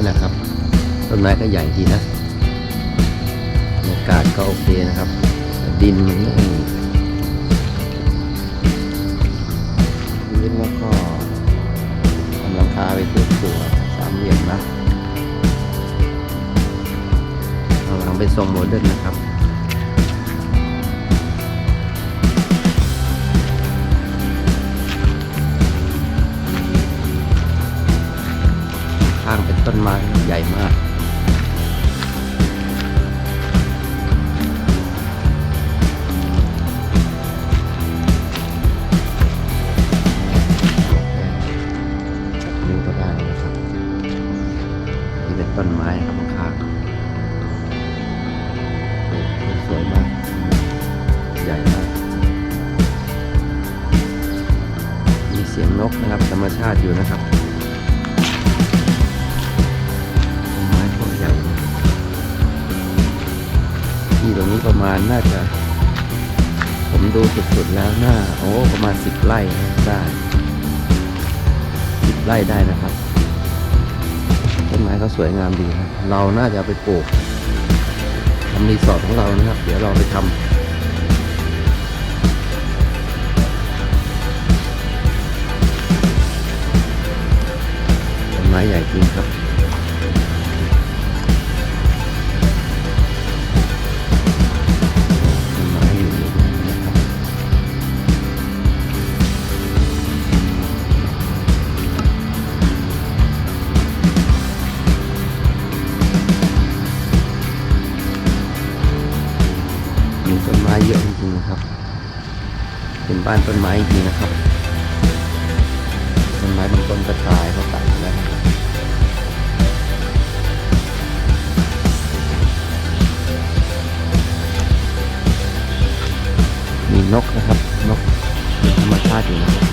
นต้นไม้นะครับ ต้นไม้ก็ใหญ่ดีนะบรรยากาศก็โอเคนะครับ ดินมันไม่พื้นแล้วก็ทำหลังคาไปตัวตัวสามเหลี่ยมนะข้าหลังเป็นทรงโมเดิร์นนะครับ ต้นไม้ใหญ่มากนิ้วก็ได้นะครับ นี่เป็นต้นไม้ครับข้างสวยมาก ใหญ่มาก มีเสียงนกนะครับ ธรรมชาติอยู่นะครับ ตรงนี้ประมาณน่าจะ ผมดูสุดๆแล้วน่าโอ้ประมาณสิบไร่ได้สิบไร่ได้นะครับต้นไม้เขาสวยงามดีครับเราน่าจะไปปลูกทำรีสอร์ทของเรานะครับ เดี๋ยวเราไปทำต้นไม้ใหญ่จริงครับ บ้านต้นไม้จริงๆนะครับต้นไม้บางต้นก็ตายเขาตัดแล้วนะมีนกนะครับ นกเป็นธรรมชาติอยู่นะครับ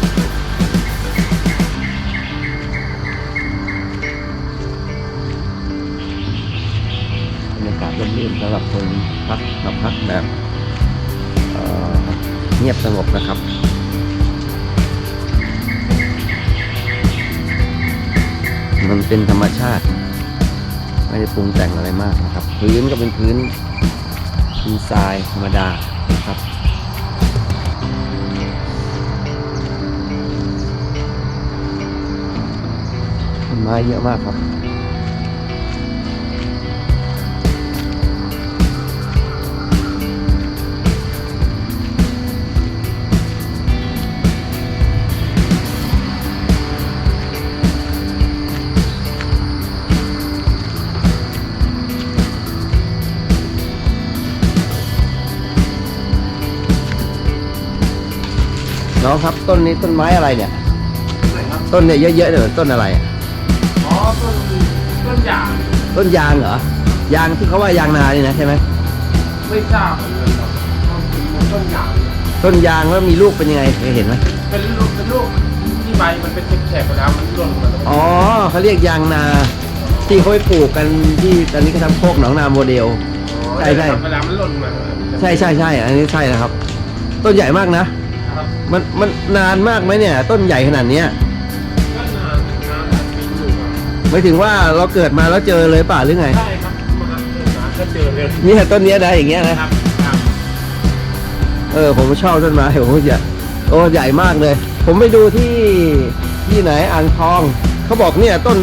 บรรยากาศร่มรื่นสำหรับคนพักมาพักแบบ เงียบสงบนะครับมันเป็นธรรมชาติ ไม่ได้ปรุงแต่งอะไรมากนะครับ พื้นก็เป็นพื้นพื้นทรายธรรมดานะครับต้นไม้เยอะมากครับ น้องครับต้นนี้ต้นไม้อะไรเนี่ย ไหนครับต้นเนี่ยเยอะๆเนี่ยต้นอะไรอะอ๋อต้นต้นยางต้นยางเหรอยางที่เขาว่ายางนานี่นะใช่ไหมไม่ทราบเหมือนกันครับต้นต้นยางต้นยางแล้วมีลูกเป็นยังไงเคยเห็นไหมเป็นลูกเป็นลูกที่ใบมันเป็นแฉกๆไปแล้วมันหล่นมาตรงอ๋อเขาเรียกยางนาที่เขาไปปลูกกันที่ตอนนี้เขาทำโคกหนองนาโมเดล ใช่ใช่ เวลามันหล่นมา ใช่ใช่ใช่อันนี้ใช่นะครับ ต้นใหญ่มากนะครับ มันมันนานมากไหมเนี่ย ต้นใหญ่ขนาดเนี้ยก็นานนานหลายปีอยู่ครับหมายถึงว่าเราเกิดมาแล้วเจอเลยป่ะหรือไง ใช่ครับมาเกิดมาก็เจอเลยเนี่ยต้นเนี้ยนะอย่างเงี้ยนะ ครับครับเออผมชอบต้นไม้ผมจะโอ้ใหญ่มากเลย ผมไปดูที่ที่ไหนอ่างทอง เขาบอกเนี่ยต้น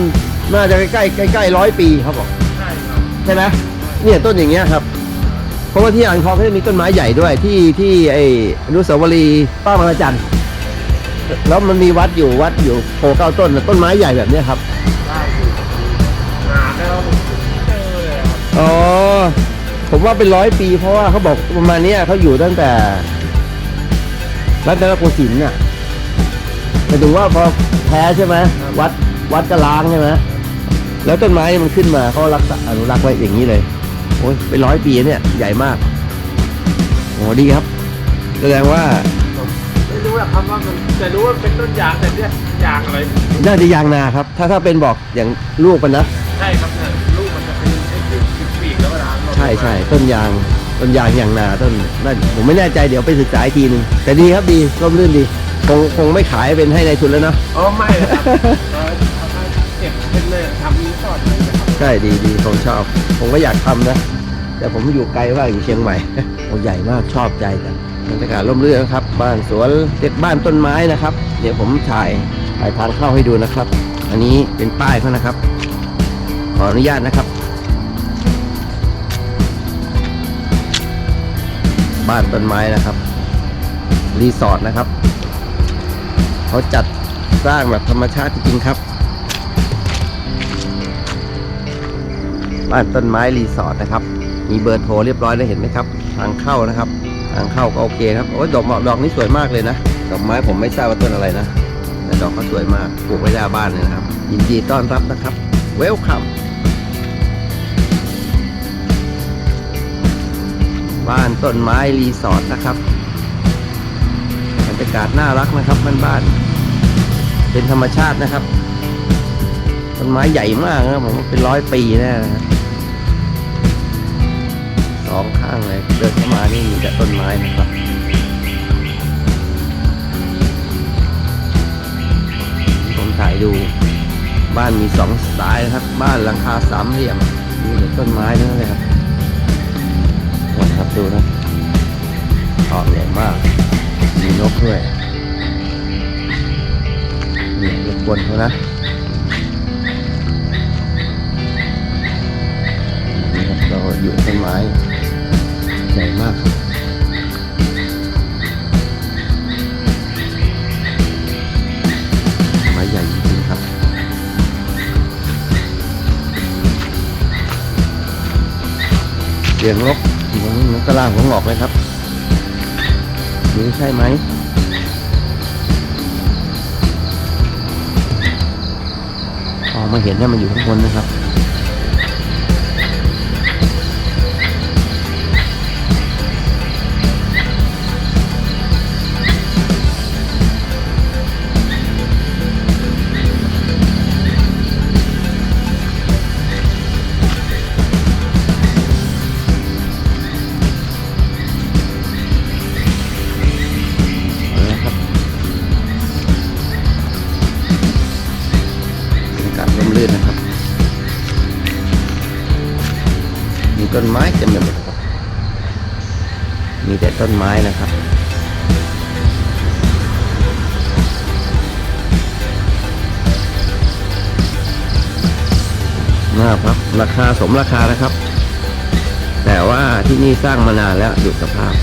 น่าจะใกล้ๆใกล้ๆร้อยปีเขาบอก ใช่ครับ ใช่ไหมเนี่ยต้นอย่างเงี้ยครับ เพราะว่าที่อ่างทองเขาจะมีต้นไม้ใหญ่ด้วยที่ที่ไอ้อนุสาวรีย์ป้าบางระจันแล้วมันมีวัดอยู่วัดอยู่โพเก้าต้นน่ะต้นไม้ใหญ่แบบเนี้ยครับได้อยู่นานแล้วผมเจอเลยครับอ๋อผมว่าเป็นร้อยปี เพราะว่าเขาบอกประมาณเนี้ยเขาอยู่ตั้งแต่รัตนโกสินทร์น่ะหมายถึงว่าพอแพ้ใช่ไหมวัดวัดกระล้างใช่ไหมแล้วต้นไม้มันขึ้นมาเขารักษาอนุรักษ์ไว้อย่างนี้เลย โอ้ยเป็นร้อยปีเนี่ยใหญ่มากโอ้ดีครับ แสดงว่าไม่รู้หรอกครับว่ามันแต่รู้ว่าเป็นต้นยางแต่เนี่ยยางอะไรน่าจะยางนาครับ ถ้าถ้าเป็นบอกอย่างลูกมันนะใช่ครับเนี่ยลูกมันจะเป็นไอ้ที่ปีกๆแล้วเวลาหล่นใช่ใช่ต้นยางต้นยางยางนาต้นนั่นผมไม่แน่ใจเดี๋ยวไปศึกษาอีกทีหนึงแต่ดีครับดีร่มรื่นดีคงคงไม่ขายเป็นให้ในายทุนแล้วเนาะอ๋อไม่นะครับเออเอาไปเก็บเป็นเลยทำรีสอร์ท ช่ดีดีผมชอบ ผมก็อยากทำนะ แต่ผมอยู่ไกลมากอยู่เชียงใหม่โอ้ใหญ่มากชอบใจกันบรรยากาศร่มรื่นนะครับ บ้านสวนเด็ดบ้านต้นไม้นะครับ เดี๋ยวผมถ่ายถ่ายทางเข้าให้ดูนะครับ อันนี้เป็นป้ายเขานะครับ ขออนุญาตนะครับ บ้านต้นไม้นะครับรีสอร์ทนะครับเขาจัดสร้างแบบธรรมชาติจริงครับ บ้านต้นไม้รีสอร์ทนะครับ มีเบอร์โทรเรียบร้อยแล้วเห็นไหมครับ ทางเข้านะครับ ทางเข้าก็โอเคครับ โอ้ยดอกดอกนี้สวยมากเลยนะ ดอกไม้ผมไม่ทราบว่าต้นอะไรนะ แต่ดอกเขาสวยมาก ปลูกไว้หน้าบ้านเลยนะครับ ยินดีต้อนรับนะครับ เวลคัมบ้านต้นไม้รีสอร์ทนะครับบรรยากาศน่ารักนะครับบ้านๆเป็นธรรมชาตินะครับ ต้นไม้ใหญ่มากนะผมว่าเป็นร้อยปีแน่นะครับ องข้างเลย เดินเข้ามานี่มีแต่ต้นไม้นะครับผมถ่ายดู บ้านมีสองสไตล์นะครับ บ้านหลังคาสามเหลี่ยม มีแต่ต้นไม้ทั้งนั้นเลยครับนะครับดูนะออกใหญ่มาก มีนกด้วยนี่รบกวนเขานะนี่ครับเราอยู่ต้นไม้ ใหญ่มากครับไม้ใหญ่จริงๆครับ เสียงนกอยู่ตรงนี้นกระลาหัวงอกเลยครับนี่ใช่ไหมมองมาเห็นว่ามันอยู่ข้างบนนะครับ ต้นไม้นะครับ มากครับ ราคาสมราคานะครับ แต่ว่าที่นี่สร้างมานานแล้วอยู่สภาพ